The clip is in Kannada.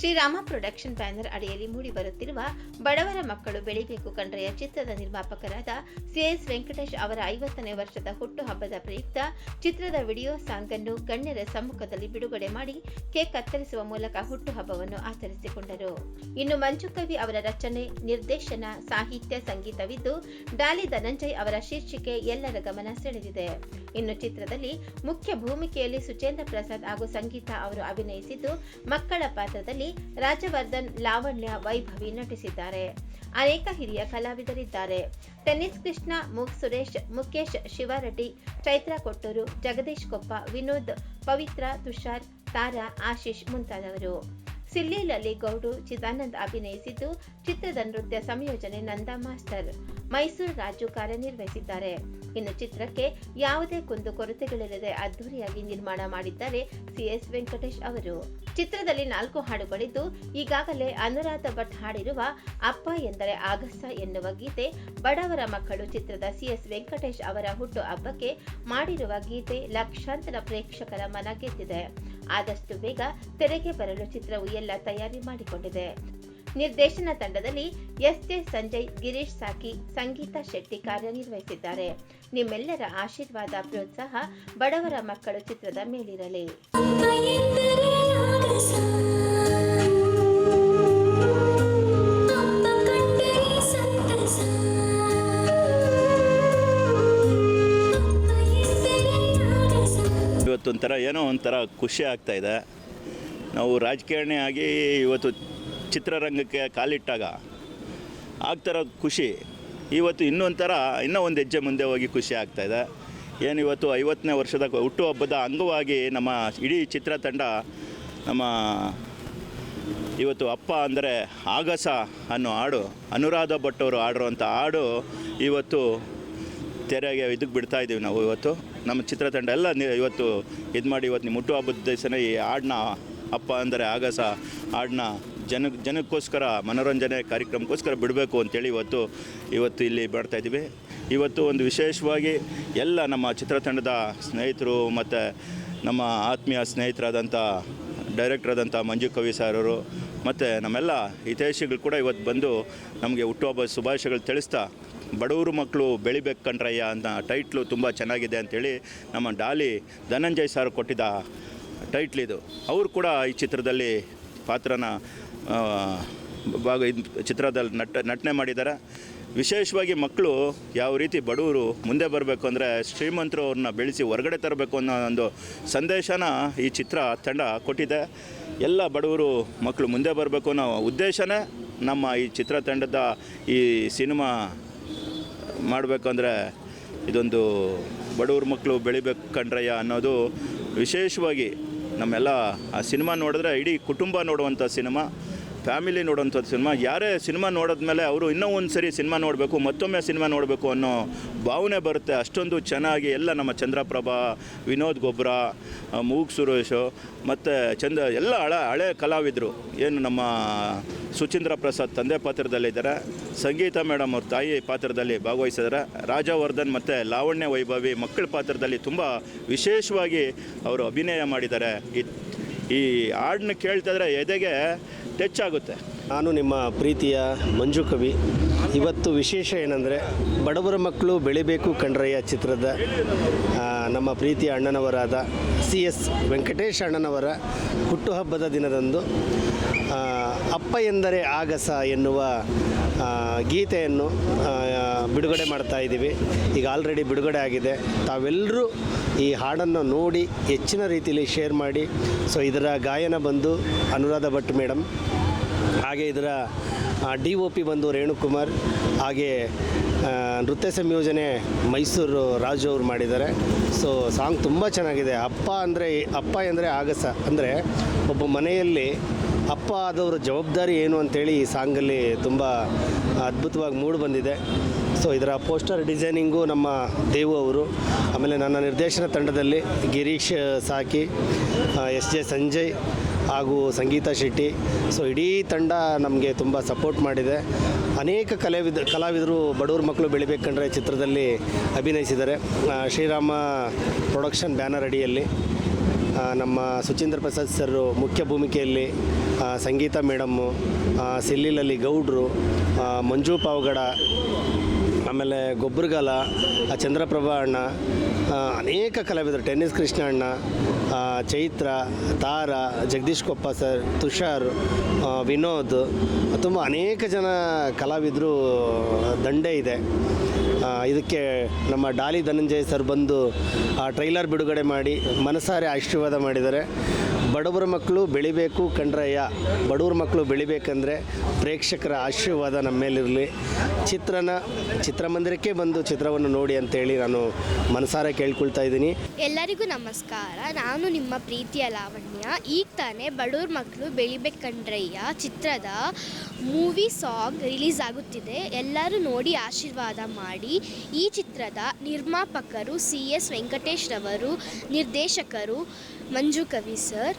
ಶ್ರೀರಾಮ ಪ್ರೊಡಕ್ಷನ್ ಬ್ಯಾನರ್ ಅಡಿಯಲ್ಲಿ ಮೂಡಿ ಬರುತ್ತಿರುವ ಬಡವರ ಮಕ್ಕಳು ಬೆಳಿಬೇಕು ಕಂಡ್ರೆಯ ಚಿತ್ರದ ನಿರ್ಮಾಪಕರಾದ ಸಿಎಸ್ ವೆಂಕಟೇಶ್ ಅವರ ಐವತ್ತನೇ ವರ್ಷದ ಹುಟ್ಟುಹಬ್ಬದ ಪ್ರಯುಕ್ತ ಚಿತ್ರದ ವಿಡಿಯೋ ಸಾಂಗ್ ಅನ್ನು ಗಣ್ಯರ ಸಮ್ಮುಖದಲ್ಲಿ ಬಿಡುಗಡೆ ಮಾಡಿ ಕೇಕ್ ಕತ್ತರಿಸುವ ಮೂಲಕ ಹುಟ್ಟುಹಬ್ಬವನ್ನು ಆಚರಿಸಿಕೊಂಡರು. ಇನ್ನು ಮಂಜು ಕವಿ ಅವರ ರಚನೆ, ನಿರ್ದೇಶನ, ಸಾಹಿತ್ಯ, ಸಂಗೀತವಿದ್ದು, ಡಾಲಿ ಧನಂಜಯ್ ಅವರ ಶೀರ್ಷಿಕೆ ಎಲ್ಲರ ಗಮನ ಸೆಳೆದಿದೆ. ಇನ್ನು ಚಿತ್ರದಲ್ಲಿ ಮುಖ್ಯ ಭೂಮಿಕೆಯಲ್ಲಿ ಸುಚೇಂದ್ರ ಪ್ರಸಾದ್ ಹಾಗೂ ಸಂಗೀತ ಅವರು ಅಭಿನಯಿಸಿದ್ದು, ಮಕ್ಕಳ ಪಾತ್ರದಲ್ಲಿ ರಾಜವರ್ಧನ್ ಲಾವಣ್ಯ ವೈಭವಿ ನಟಿಸಿದ್ದಾರೆ. ಅನೇಕ ಹಿರಿಯ ಕಲಾವಿದರಿದ್ದಾರೆ. ಟೆನ್ನಿಸ್ ಕೃಷ್ಣ, ಮುಗ್ ಸುರೇಶ್ ಮುಖೇಶ್ ಶಿವರೆಡ್ಡಿ, ಚೈತ್ರಾ ಕೊಟ್ಟೂರು, ಜಗದೀಶ್ ಕೊಪ್ಪ, ವಿನೋದ್, ಪವಿತ್ರ, ತುಷಾರ್, ತಾರಾ, ಆಶೀಶ್ ಮುಂತಾದವರು. ಸಿಲ್ಲಿಲಲ್ಲಿ ಗೌಡು ಚಿದಾನಂದ್ ಅಭಿನಯಿಸಿದ್ದು ಚಿತ್ರದ ನೃತ್ಯ ಸಂಯೋಜನೆ ನಂದಾ ಮಾಸ್ಟರ್. ಮೈಸೂರು ರಾಜು ಕಾರ್ಯನಿರ್ವಹಿಸಿದ್ದಾರೆ. ಇನ್ನು ಚಿತ್ರಕ್ಕೆ ಯಾವುದೇ ಕುಂದು ಕೊರತೆಗಳಿಲ್ಲದೆ ಅದ್ದೂರಿಯಾಗಿ ನಿರ್ಮಾಣ ಮಾಡಿದ್ದಾರೆ ಸಿಎಸ್ ವೆಂಕಟೇಶ್ ಅವರು. ಚಿತ್ರದಲ್ಲಿ ನಾಲ್ಕು ಹಾಡುಗಳಿದ್ದು, ಈಗಾಗಲೇ ಅನುರಾಧ ಭಟ್ ಹಾಡಿರುವ ಅಪ್ಪ ಎಂದರೆ ಆಗಸ್ತಾ ಎನ್ನುವ ಗೀತೆ, ಬಡವರ ಮಕ್ಕಳು ಚಿತ್ರದ ಸಿಎಸ್ ವೆಂಕಟೇಶ್ ಅವರ ಹುಟ್ಟು ಹಬ್ಬಕ್ಕೆ ಮಾಡಿರುವ ಗೀತೆ ಲಕ್ಷಾಂತರ ಪ್ರೇಕ್ಷಕರ ಮನ ಗೆದ್ದಿದೆ. ಆದಷ್ಟು ಬೇಗ ತೆರೆಗೆ ಬರಲು ಚಿತ್ರವು ಎಲ್ಲ ತಯಾರಿ ಮಾಡಿಕೊಂಡಿದೆ. ನಿರ್ದೇಶನ ತಂಡದಲ್ಲಿ ಎಸ್ ಜೆ ಸಂಜಯ್, ಗಿರೀಶ್ ಸಾಕಿ, ಸಂಗೀತಾ ಶೆಟ್ಟಿ ಕಾರ್ಯನಿರ್ವಹಿಸಿದ್ದಾರೆ. ನಿಮ್ಮೆಲ್ಲರ ಆಶೀರ್ವಾದ, ಪ್ರೋತ್ಸಾಹ ಬಡವರ ಮಕ್ಕಳು ಚಿತ್ರದ ಮೇಲಿರಲಿ. ಇವತ್ತೊಂಥರ ಏನೋ ಒಂಥರ ಖುಷಿ ಆಗ್ತಾ ಇದೆ. ನಾವು ರಾಜಕಾರಣಿ ಆಗಿ ಇವತ್ತು ಚಿತ್ರರಂಗಕ್ಕೆ ಕಾಲಿಟ್ಟಾಗ ಆಗ್ತಾರೋ ಖುಷಿ. ಇವತ್ತು ಇನ್ನೊಂಥರ, ಇನ್ನೂ ಒಂದು ಹೆಜ್ಜೆ ಮುಂದೆ ಹೋಗಿ ಖುಷಿ ಆಗ್ತಾ ಇದೆ. ಏನು ಇವತ್ತು ಐವತ್ತನೇ ವರ್ಷದ ಹುಟ್ಟುಹಬ್ಬದ ಅಂಗವಾಗಿ ನಮ್ಮ ಇಡೀ ಚಿತ್ರತಂಡ ನಮ್ಮ ಇವತ್ತು ಅಪ್ಪ ಅಂದರೆ ಆಗಸ ಅನ್ನೋ ಹಾಡು, ಅನುರಾಧ ಭಟ್ ಅವರು ಹಾಡಿರುವಂಥ ಹಾಡು ಇವತ್ತು ತೆರೆಗೆ ಇದಕ್ಕೆ ಬಿಡ್ತಾ ಇದ್ದೀವಿ ನಾವು ಇವತ್ತು. ನಮ್ಮ ಚಿತ್ರತಂಡ ಎಲ್ಲ ಇವತ್ತು ಇದು ಮಾಡಿ ಇವತ್ತು ನಿಮ್ಮ ಹುಟ್ಟುಹಬ್ಬದ ದಿವಸನೇ ಈ ಹಾಡನ್ನ ಅಪ್ಪ ಅಂದರೆ ಆಗಸ ಹಾಡನ್ನ ಜನ ಜನಕ್ಕೋಸ್ಕರ ಮನೋರಂಜನೆ ಕಾರ್ಯಕ್ರಮಕ್ಕೋಸ್ಕರ ಬಿಡಬೇಕು ಅಂತೇಳಿ ಇವತ್ತು ಇವತ್ತು ಇಲ್ಲಿ ಇದ್ದೀವಿ. ಇವತ್ತು ಒಂದು ವಿಶೇಷವಾಗಿ ಎಲ್ಲ ನಮ್ಮ ಚಿತ್ರತಂಡದ ಸ್ನೇಹಿತರು ಮತ್ತು ನಮ್ಮ ಆತ್ಮೀಯ ಸ್ನೇಹಿತರಾದಂಥ ಡೈರೆಕ್ಟರ್ ಆದಂಥ ಮಂಜು ಕವಿ ಸಾರವರು ಮತ್ತು ನಮ್ಮೆಲ್ಲ ಹಿತೈಷಿಗಳು ಕೂಡ ಇವತ್ತು ಬಂದು ನಮಗೆ ಹುಟ್ಟುಹಬ್ಬ ಶುಭಾಶಯಗಳು ತಿಳಿಸ್ತಾ ಬಡವರು ಮಕ್ಕಳು ಬೆಳಿಬೇಕು ಕಣ್ರಯ್ಯ ಅಂತ ಟೈಟ್ಲು ತುಂಬ ಚೆನ್ನಾಗಿದೆ ಅಂಥೇಳಿ ನಮ್ಮ ಡಾಲಿ ಧನಂಜಯ್ ಸರ್ ಕೊಟ್ಟಿದ್ದ ಟೈಟ್ಲ್ ಇದು. ಅವರು ಕೂಡ ಈ ಚಿತ್ರದಲ್ಲಿ ಪಾತ್ರನ ಭಾಗ ಚಿತ್ರದಲ್ಲಿ ನಟ, ನಟನೆ ಮಾಡಿದ್ದಾರೆ. ವಿಶೇಷವಾಗಿ ಮಕ್ಕಳು ಯಾವ ರೀತಿ ಬಡವರು ಮುಂದೆ ಬರಬೇಕು ಅಂದರೆ ಶ್ರೀಮಂತರು ಅವ್ರನ್ನ ಬೆಳೆಸಿ ಹೊರಗಡೆ ತರಬೇಕು ಅನ್ನೋ ಒಂದು ಸಂದೇಶನ ಈ ಚಿತ್ರ ತಂಡ ಕೊಟ್ಟಿದೆ. ಎಲ್ಲ ಬಡವರು ಮಕ್ಕಳು ಮುಂದೆ ಬರಬೇಕು ಅನ್ನೋ ಉದ್ದೇಶನೇ ನಮ್ಮ ಈ ಚಿತ್ರತಂಡದ ಈ ಸಿನಿಮಾ ಮಾಡಬೇಕಂದ್ರೆ ಇದೊಂದು ಬಡವ್ರ ಮಕ್ಕಳು ಬೆಳಿಬೇಕು ಕಂಡ್ರಯ್ಯ ಅನ್ನೋದು ವಿಶೇಷವಾಗಿ ನಮ್ಮೆಲ್ಲ ಆ ಸಿನಿಮಾ ನೋಡಿದ್ರೆ ಇಡೀ ಕುಟುಂಬ ನೋಡುವಂಥ ಸಿನಿಮಾ. ಫ್ಯಾಮಿಲಿ ನೋಡೋಂಥದ್ದು ಸಿನಿಮಾ. ಯಾರೇ ಸಿನಿಮಾ ನೋಡಿದ್ಮೇಲೆ ಅವರು ಇನ್ನೂ ಒಂದು ಸರಿ ಸಿನಿಮಾ ನೋಡಬೇಕು ಮತ್ತೊಮ್ಮೆ ಸಿನಿಮಾ ನೋಡಬೇಕು ಅನ್ನೋ ಭಾವನೆ ಬರುತ್ತೆ. ಅಷ್ಟೊಂದು ಚೆನ್ನಾಗಿ ಎಲ್ಲ ನಮ್ಮ ಚಂದ್ರಪ್ರಭಾ ವಿನೋದ್ ಗೊಬ್ರ ಆ, ಮೂಗ್ ಸುರೇಶು ಮತ್ತು ಚಂದ ಎಲ್ಲ ಹಳೆ ಹಳೆ ಕಲಾವಿದರು. ಏನು ನಮ್ಮ ಸುಚೀಂದ್ರ ಪ್ರಸಾದ್ ತಂದೆ ಪಾತ್ರದಲ್ಲಿದ್ದಾರೆ. ಸಂಗೀತ ಮೇಡಮ್ ಅವ್ರ ತಾಯಿ ಪಾತ್ರದಲ್ಲಿ ಭಾಗವಹಿಸಿದ್ದಾರೆ. ರಾಜವರ್ಧನ್ ಮತ್ತು ಲಾವಣ್ಯ ವೈಭವಿ ಮಕ್ಕಳ ಪಾತ್ರದಲ್ಲಿ ತುಂಬ ವಿಶೇಷವಾಗಿ ಅವರು ಅಭಿನಯ ಮಾಡಿದ್ದಾರೆ. ಈ ಹಾಡನ್ನ ಕೇಳ್ತಿದ್ರೆ ಎದೆಗೆ ಟಚ್ ಆಗುತ್ತೆ ನಾನು ನಿಮ್ಮ ಪ್ರೀತಿಯ ಮಂಜು ಕವಿ. ಇವತ್ತು ವಿಶೇಷ ಏನಂದರೆ, ಬಡವರ ಮಕ್ಕಳು ಬೆಳಿಬೇಕು ಕಣ್ರಯ್ಯ ಚಿತ್ರದ ನಮ್ಮ ಪ್ರೀತಿಯ ಅಣ್ಣನವರಾದ ಸಿ ಎಸ್ ವೆಂಕಟೇಶ್ ಅಣ್ಣನವರ ಹುಟ್ಟುಹಬ್ಬದ ದಿನದಂದು ಅಪ್ಪ ಎಂದರೆ ಆಗಸ ಎನ್ನುವ ಗೀತೆಯನ್ನು ಬಿಡುಗಡೆ ಮಾಡ್ತಾ ಇದ್ದೀವಿ. ಈಗ ಆಲ್ರೆಡಿ ಬಿಡುಗಡೆ ಆಗಿದೆ. ತಾವೆಲ್ಲರೂ ಈ ಹಾಡನ್ನು ನೋಡಿ, ಹೆಚ್ಚಿನ ರೀತಿಯಲ್ಲಿ ಶೇರ್ ಮಾಡಿ. ಸೊ ಇದರ ಗಾಯನ ಬಂದು ಅನುರಾಧ ಭಟ್ ಮೇಡಮ್ ಹಾಗೆ ಇದರ ಡಿ ಒ ಪಿ ಬಂದು ರೇಣುಕುಮಾರ್, ಹಾಗೆ ನೃತ್ಯ ಸಂಯೋಜನೆ ಮೈಸೂರು ರಾಜು ಅವರು ಮಾಡಿದ್ದಾರೆ. ಸೊ ಸಾಂಗ್ ತುಂಬ ಚೆನ್ನಾಗಿದೆ. ಅಪ್ಪ ಅಂದರೆ, ಅಪ್ಪ ಎಂದರೆ ಆಗಸ. ಅಂದರೆ ಒಬ್ಬ ಮನೆಯಲ್ಲಿ ಅಪ್ಪ ಆದವರ ಜವಾಬ್ದಾರಿ ಏನು ಅಂತೇಳಿ ಈ ಸಾಂಗಲ್ಲಿ ತುಂಬ ಅದ್ಭುತವಾಗಿ ಮೂಡಿ ಬಂದಿದೆ. ಸೊ ಇದರ ಪೋಸ್ಟರ್ ಡಿಸೈನಿಂಗು ನಮ್ಮ ದೇವು ಅವರು. ಆಮೇಲೆ ನನ್ನ ನಿರ್ದೇಶನ ತಂಡದಲ್ಲಿ ಗಿರೀಶ್, ಸಾಕಿ ಎಸ್ ಜೆ ಸಂಜಯ್ ಹಾಗೂ ಸಂಗೀತ ಶೆಟ್ಟಿ. ಸೊ ಇಡೀ ತಂಡ ನಮಗೆ ತುಂಬ ಸಪೋರ್ಟ್ ಮಾಡಿದೆ. ಅನೇಕ ಕಲಾವಿದ, ಕಲಾವಿದರು, ಬಡವ್ರ ಮಕ್ಕಳು ಬೆಳಿಬೇಕಂದ್ರೆ ಚಿತ್ರದಲ್ಲಿ ಅಭಿನಯಿಸಿದ್ದಾರೆ. ಶ್ರೀರಾಮ ಪ್ರೊಡಕ್ಷನ್ ಬ್ಯಾನರ್ ಅಡಿಯಲ್ಲಿ ನಮ್ಮ ಸುಚೀಂದ್ರ ಪ್ರಸಾದ್ ಸರ್ ಮುಖ್ಯ ಭೂಮಿಕೆಯಲ್ಲಿ ಸಂಗೀತ ಮೇಡಮ್ಮು ಸಿಲ್ಲಿಲಲ್ಲಿ ಗೌಡ್ರು ಮಂಜು ಪಾವಗಡ ಆಮೇಲೆ ಗೊಬ್ಬರಗಾಲ ಚಂದ್ರಪ್ರಭ ಅಣ್ಣ ಅನೇಕ ಕಲಾವಿದರು, ಟೆನ್ನಿಸ್ ಕೃಷ್ಣ ಅಣ್ಣ ಚೈತ್ರ, ತಾರ, ಜಗದೀಶ್ ಕೊಪ್ಪ ಸರ್ ತುಷಾರ್ ವಿನೋದ್, ತುಂಬ ಅನೇಕ ಜನ ಕಲಾವಿದರು, ದಂಡೆ ಇದೆ. ಇದಕ್ಕೆ ನಮ್ಮ ಡಾಲಿ ಧನಂಜಯ ಸರ್ ಬಂದು ಆ ಟ್ರೈಲರ್ ಬಿಡುಗಡೆ ಮಾಡಿ, ಮನಸಾರೆ ಆಶೀರ್ವಾದ ಮಾಡಿದ್ದಾರೆ. ಬಡವರ ಮಕ್ಕಳು ಬೆಳಿಬೇಕು ಕಂಡ್ರಯ್ಯ. ಬಡವ್ರ ಮಕ್ಕಳು ಬೆಳಿಬೇಕಂದ್ರೆ ಪ್ರೇಕ್ಷಕರ ಆಶೀರ್ವಾದ ನಮ್ಮ ಮೇಲಿರಲಿ. ಚಿತ್ರನ, ಚಿತ್ರಮಂದಿರಕ್ಕೆ ಬಂದು ಚಿತ್ರವನ್ನು ನೋಡಿ ಅಂತೇಳಿ ನಾನು ಮನಸಾರ ಕೇಳ್ಕೊಳ್ತಾ ಇದ್ದೀನಿ. ಎಲ್ಲರಿಗೂ ನಮಸ್ಕಾರ. ನಾನು ನಿಮ್ಮ ಪ್ರೀತಿಯ ಲಾವಣ್ಯ. ಈಗ ತಾನೇ ಬಡವ್ರ ಮಕ್ಕಳು ಬೆಳಿಬೇಕಂಡ್ರಯ್ಯ ಚಿತ್ರದ ಮೂವಿ ಸಾಂಗ್ ರಿಲೀಸ್ ಆಗುತ್ತಿದೆ. ಎಲ್ಲರೂ ನೋಡಿ ಆಶೀರ್ವಾದ ಮಾಡಿ. ಈ ಚಿತ್ರದ ನಿರ್ಮಾಪಕರು ಸಿ ಎಸ್ ವೆಂಕಟೇಶ್ ರವರು ನಿರ್ದೇಶಕರು ಮಂಜು ಕವಿ ಸರ್